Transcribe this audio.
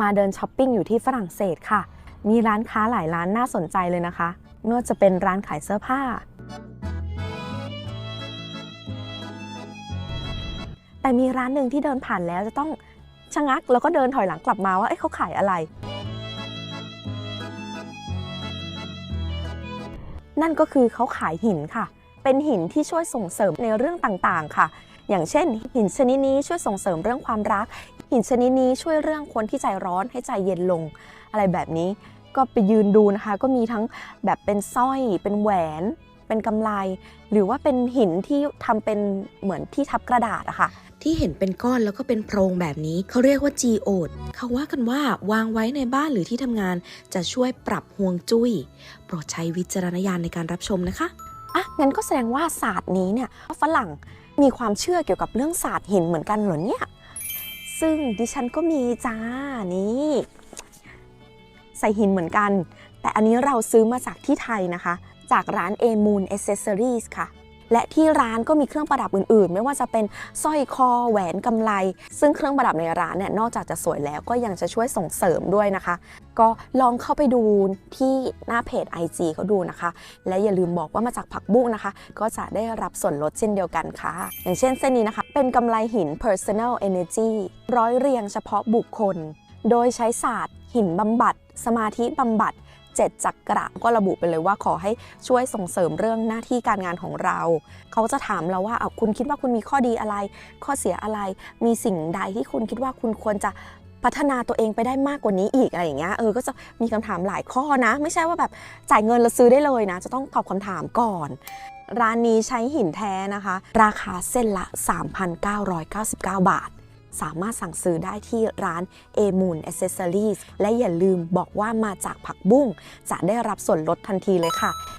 มาเดินช้อปปิ้งอยู่ที่ฝรั่งเศสค่ะ มีร้านค้าหลายร้านน่าสนใจเลยนะคะไม่ว่าจะเป็นร้านขายเสื้อผ้า แต่มีร้านหนึ่งที่เดินผ่านแล้วจะต้องชะงักแล้วก็เดินถอยหลังกลับมาว่าเอ้ยเขาขายอะไร นั่นก็คือเขาขายหินค่ะ เป็นหินที่ช่วยส่งเสริมในเรื่องต่างๆ ค่ะ อย่างเช่น หินชนิดนี้ช่วยส่งเสริมเรื่องความรัก หินชนิดนี้ช่วยเรื่องคนที่ใจร้อนให้ใจเย็นลง อะไรแบบนี้ก็ไปยืนดูนะคะ ก็มีทั้งแบบเป็นสร้อยเป็นแหวน เป็นกำไลหรือว่าเป็นหินที่ทำเป็นเหมือนที่ทับกระดาษอะค่ะที่เห็นเป็นก้อนแล้วก็เป็นโพรงแบบนี้เขาเรียกว่า geode เขาว่ากันว่าวางไว้ในบ้านหรือที่ทำงาน จะช่วยปรับห่วงจุ้ย โปรดใช้วิจารณญาณในการรับชมนะคะอะงั้นก็แสดงว่าศาสตร์นี้เนี่ยฝรั่งมีความเชื่อเกี่ยวกับเรื่องศาสตร์หินเหมือนกันเหรอเนี่ย ซึ่งดิฉันก็มีจ้านี่ใส่หินเหมือนกัน แต่อันนี้เราซื้อมาจากที่ไทยนะคะ จากร้าน A Moon Accessories ค่ะ และที่ร้านก็มีเครื่องประดับอื่นๆ ไม่ว่าจะเป็นสร้อยคอแหวนกำไล ซึ่งเครื่องประดับในร้านเนี่ยนอกจากจะสวยแล้วก็ยังจะช่วยส่งเสริมด้วยนะคะ ก็ลองเข้าไปดูที่หน้าเพจ IG เขาดูนะคะ และอย่าลืมบอกว่ามาจากผักบุ้งนะคะ ก็จะได้รับส่วนลดเช่นเดียวกันค่ะ อย่างเช่นเส้นนี้นะคะ เป็นกำไลหิน personal energy ร้อยเรียงเฉพาะบุคคล โดยใช้ศาสตร์ หินบำบัด สมาธิบำบัด เจ็ดจักระก็ระบุไปเลยว่าขอให้ช่วยส่งเสริมเรื่องหน้าที่การงานของเรา เขาจะถามเราว่าเอาคุณคิดว่าคุณมีข้อดีอะไร ข้อเสียอะไร มีสิ่งใดที่คุณคิดว่าคุณควรจะพัฒนาตัวเองไปได้มากกว่านี้อีกอะไรอย่างเงี้ยเออก็จะมีคำถามหลายข้อนะ ไม่ใช่ว่าแบบจ่ายเงินแล้วซื้อได้เลยนะ จะต้องตอบคำถามก่อน ร้านนี้ใช้หินแท้นะคะ ราคาเส้นละ 3,999 บาท สามารถสั่งซื้อได้ที่ร้าน A Moon Accessories และอย่าลืมบอกว่ามาจากผักบุ้งจะได้รับส่วนลดทันทีเลยค่ะ